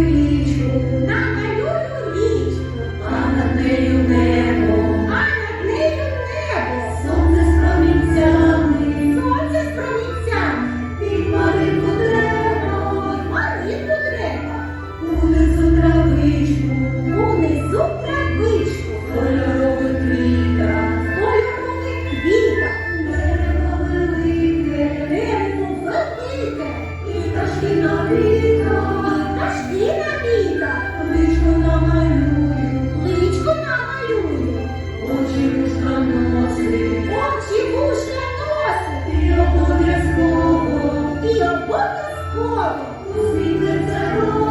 You. Світле за